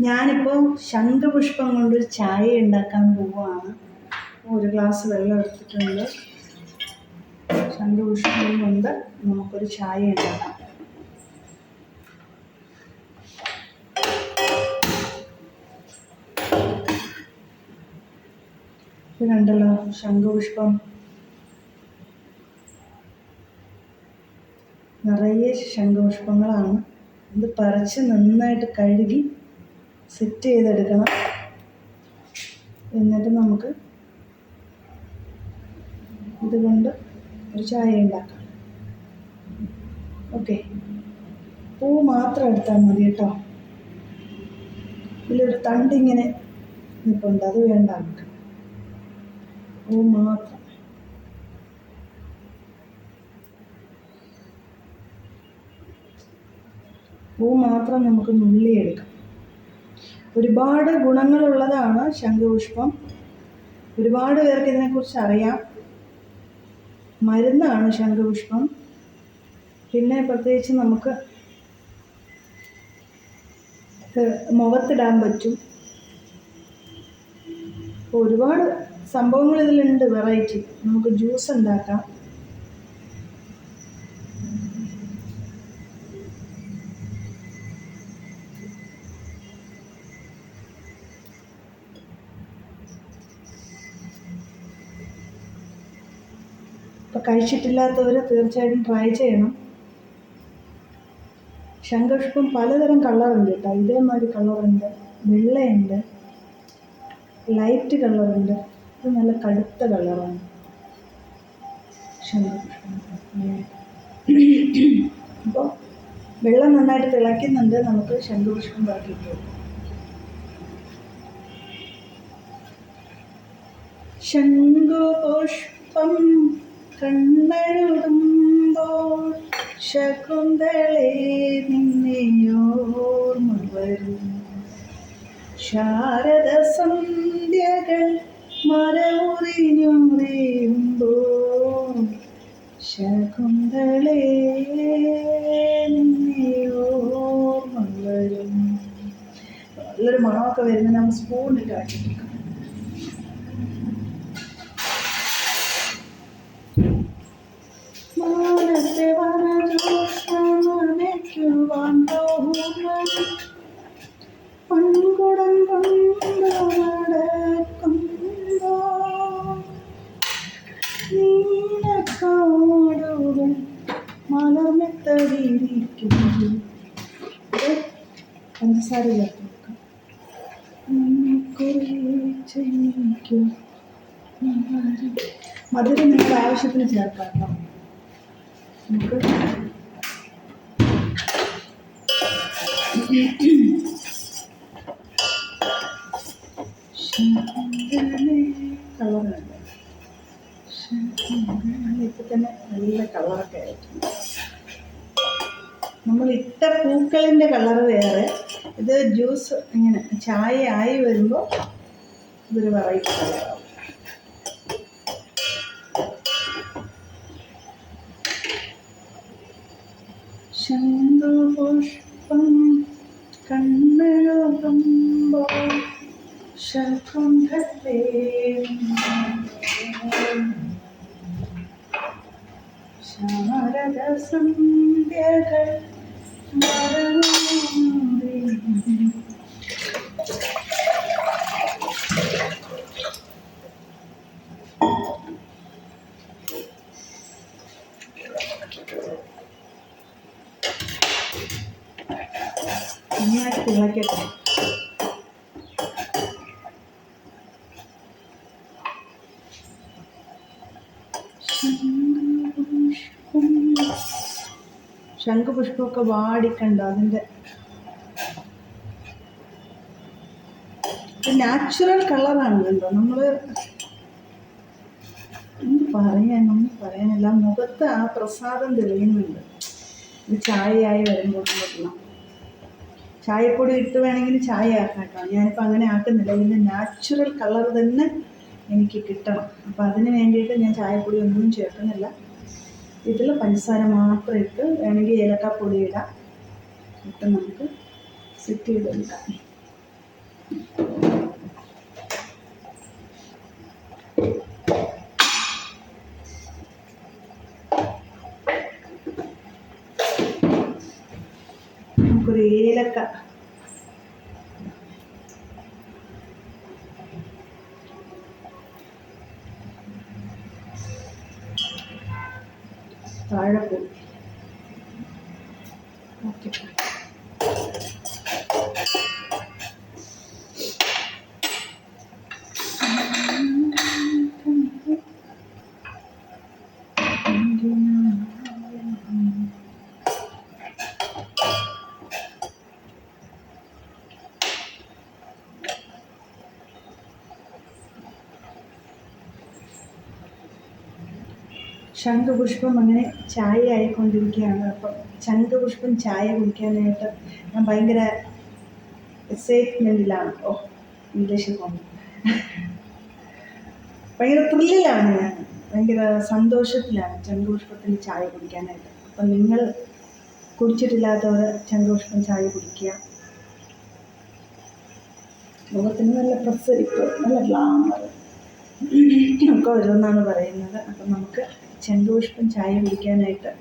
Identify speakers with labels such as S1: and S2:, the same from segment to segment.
S1: ഞാനിപ്പോൾ ശംഖുപുഷ്പം കൊണ്ടൊരു ചായ ഉണ്ടാക്കാൻ പോവുകയാണ്. ഒരു ഗ്ലാസ് വെള്ളം എടുത്തിട്ടുണ്ട്. ശംഖുപുഷ്പം കൊണ്ട് നമുക്കൊരു ചായ ഉണ്ടാക്കാം. ഇത് കണ്ടല്ലോ ശംഖുപുഷ്പം. നിറയെ ശംഖുപുഷ്പങ്ങളാണ്. ഇത് പറിച്ച് നന്നായിട്ട് കഴുകി സെറ്റ് ചെയ്തെടുക്കണം. എന്നിട്ട് നമുക്ക് ഇതുകൊണ്ട് ഒരു ചായ ഉണ്ടാക്കാം. ഓക്കെ പൂ മാത്രം എടുത്താൽ മതി കേട്ടോ. ഇതിലൊരു തണ്ടിങ്ങനെ നിൽപ്പുണ്ട് അത് വേണ്ട നമുക്ക്. പൂ മാത്രം. പൂ മാത്രം നമുക്ക് നുള്ളിയെടുക്കാം ഒരുപാട് ഗുണങ്ങളുള്ളതാണ് ശംഖുപുഷ്പം. ഒരുപാട് പേർക്ക് ഇതിനെക്കുറിച്ച് അറിയാം. മരുന്നാണ് ശംഖുപുഷ്പം. പിന്നെ പ്രത്യേകിച്ച് നമുക്ക് മുഖത്തിടാൻ പറ്റും. ഒരുപാട് സംഭവങ്ങൾ ഇതിലുണ്ട് വെറൈറ്റി നമുക്ക് ജ്യൂസ് ഉണ്ടാക്കാം. അപ്പോൾ കഴിച്ചിട്ടില്ലാത്തവർ തീർച്ചയായിട്ടും ട്രൈ ചെയ്യണം. ശംഖുപുഷ്പം പലതരം കളറുണ്ട് കേട്ടോ. ഇതേമാതിരി കളറുണ്ട് വെള്ളയുണ്ട്. ലൈറ്റ് കളറുണ്ട് ഇത് നല്ല കടുത്ത കളറാണ് അപ്പോൾ വെള്ളം നന്നായിട്ട് തിളയ്ക്കുന്നുണ്ട്. നമുക്ക് ശംഖുപുഷ്പം ബാക്കിയിട്ട് ശംഖുപുഷ്പം ശകുന്തളെ നിന്നെയോർമ്മ വരും ശാരദ സന്ധ്യകൾ മരമുറിഞ്ഞുറിയുമ്പോൾ ശകുന്തളെ നിന്നെയോർമ്മ വരും നല്ലൊരു മണമൊക്കെ വരുന്ന നമ്മൾ സ്പൂണിട്ട് ആക്കിയിരിക്കും ఒకసారి మధ్యలో మీకు ఆవశ్యకత చేస్తాను Thank. കളറ് വേറെ. ഇത് ജ്യൂസ് ഇങ്ങനെ ചായ ആയി വരുമ്പോൾ ഇതൊരു വെറൈറ്റി കളറാവും ശംഖുപുഷ്പം കണ്ണെഴുതുമ്പോൾ ശകുന്തളേ ശാരദ സന്ധ്യകൾ ശംഖുപുഷ്പമൊക്കെ വാടിക്കണ്ട അതിന്റെ നാച്ചുറൽ കളറാണ് കണ്ടോ? നമ്മൾ എന്ത് പറയാൻ ഒന്നും പറയാനില്ല. മുഖത്ത് ആ പ്രസാദം തെളിയുന്നുണ്ട്. ഇത് ചായയായി വരുമ്പോൾ ചായപ്പൊടി ഇട്ട് വേണമെങ്കിൽ ചായ ആക്കാം കേട്ടോ ഞാനിപ്പോൾ അങ്ങനെ ആക്കുന്നില്ല. ഇതിന്റെ നാച്ചുറൽ കളർ തന്നെ എനിക്ക് കിട്ടണം. അപ്പം അതിന് വേണ്ടിയിട്ട് ഞാൻ ചായപ്പൊടി ഒന്നും ചേർക്കുന്നില്ല. ഇതിൽ പഞ്ചസാര മാത്രം ഇട്ട് വേണമെങ്കിൽ ഏലക്കാപ്പൊടി ഇടാം. ഇട്ട് നമുക്ക് സെറ്റ് ചെയ്തെടുക്കാം നമുക്കൊരു ഏലക്ക താഴെപ്പൂ ഓക്കെ ശംഖുപുഷ്പം അങ്ങനെ ചായ ആയിക്കൊണ്ടിരിക്കുകയാണ്. അപ്പം ശംഖുപുഷ്പം ചായ കുടിക്കാനായിട്ട് ഞാൻ ഭയങ്കര എക്സൈറ്റ്മെന്റിലാണ് ഓ ഇംഗ്ലീഷിൽ പോകുന്നു. ഭയങ്കര ത്രില്ലിലാണ് ഞാൻ. ഭയങ്കര സന്തോഷത്തിലാണ് ശംഖുപുഷ്പത്തിൽ ചായ കുടിക്കാനായിട്ട്. അപ്പം നിങ്ങൾ കുടിച്ചിട്ടില്ലാത്തവർ ശംഖുപുഷ്പം ചായ കുടിക്കുക. മുഖത്തിന് നല്ല പ്രസരിപ്പ് നല്ല ഗ്ലാമർ ഒക്കെ വരുമെന്നാണ് പറയുന്നത്. അപ്പം നമുക്ക് ചെണ്ടുപുഷ്പം ചായ കുടിക്കാനായിട്ട്.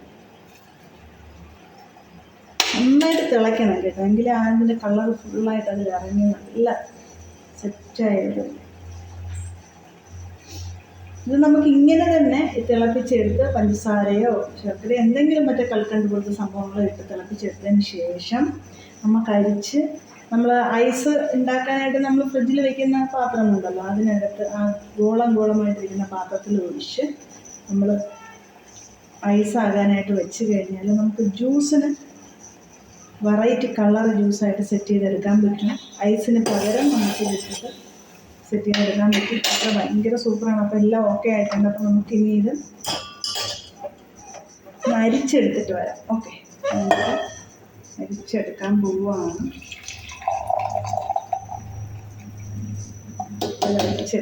S1: നന്നായിട്ട് തിളയ്ക്കണം കേട്ടോ. എങ്കിൽ അതിന്റെ കളർ ഫുള്ളായിട്ട് അതിൽ ഇറങ്ങി നല്ല സെറ്റായ ഒരു ഇത് നമുക്ക് ഇങ്ങനെ തന്നെ തിളപ്പിച്ചെടുത്ത് പഞ്ചസാരയോ ശർക്കര എന്തെങ്കിലും മറ്റേ കൽക്കണ്ട് പോലത്തെ സംഭവങ്ങളോ ഇട്ട് തിളപ്പിച്ചെടുത്തതിന് ശേഷം നമുക്ക് അരിച്ച് നമ്മൾ ഐസ് ഉണ്ടാക്കാനായിട്ട് നമ്മൾ ഫ്രിഡ്ജിൽ വെക്കുന്ന പാത്രമുണ്ടല്ലോ അതിനകത്ത് ആ ഗോളം ഗോളമായിട്ടിരിക്കുന്ന പാത്രത്തിൽ ഒഴിച്ച് നമ്മൾ ഐസ് ആകാനായിട്ട് വെച്ച് കഴിഞ്ഞാൽ നമുക്ക് ജ്യൂസിന് വെറൈറ്റി കളർ ജ്യൂസായിട്ട് സെറ്റ് ചെയ്തെടുക്കാൻ പറ്റും. ഐസിന് പകരം നമുക്ക് വെച്ചിട്ട് സെറ്റ് ചെയ്തെടുക്കാൻ പറ്റും. അത്ര ഭയങ്കര സൂപ്പറാണ് അപ്പോൾ എല്ലാം ഓക്കെ ആയിട്ടുണ്ട്. അപ്പോൾ നമുക്ക് ഇനി ഇത് മരിച്ചെടുത്തിട്ട് വരാം. ഓക്കെ മരിച്ചെടുക്കാൻ പോവുകയാണ് ഇത്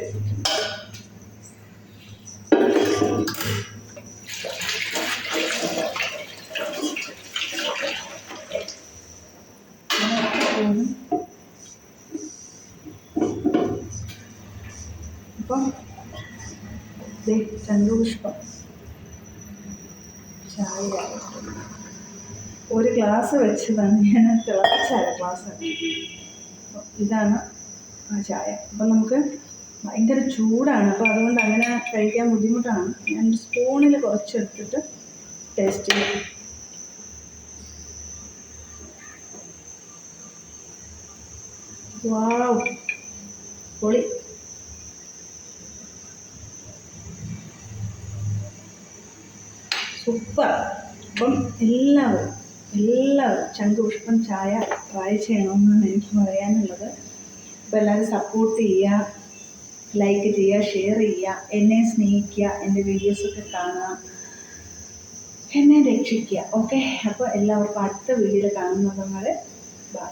S1: ചന്ദ്രപുഷ്പം ചായ ഒരു ഗ്ലാസ് വെച്ചതാണ് ഞാൻ തിളപ്പിച്ചായ ഗ്ലാസ് ഇതാണ് ആ ചായ. അപ്പം നമുക്ക് ഭയങ്കര ചൂടാണ്. അപ്പോൾ അതുകൊണ്ട് അങ്ങനെ കഴിക്കാൻ ബുദ്ധിമുട്ടാണ്. ഞാൻ സ്പൂണിൽ കുറച്ചെടുത്തിട്ട് ടേസ്റ്റ് ചെയ്യും. വാവ് പൊളി. സൂപ്പർ അപ്പം എല്ലാവരും എല്ലാവരും ശംഖുപുഷ്പം ചായ ട്രൈ ചെയ്യണമെന്നാണ് എനിക്ക് പറയാനുള്ളത്. അപ്പോൾ എല്ലാവരും സപ്പോർട്ട് ചെയ്യുക ലൈക്ക് ചെയ്യുക ഷെയർ ചെയ്യുക എന്നെ സ്നേഹിക്കുക എന്റെ വീഡിയോസൊക്കെ കാണുക എന്നെ രക്ഷിക്കുക. ഓക്കെ അപ്പോൾ എല്ലാവർക്കും അടുത്ത വീഡിയോയിൽ കാണുന്നത് ബൈ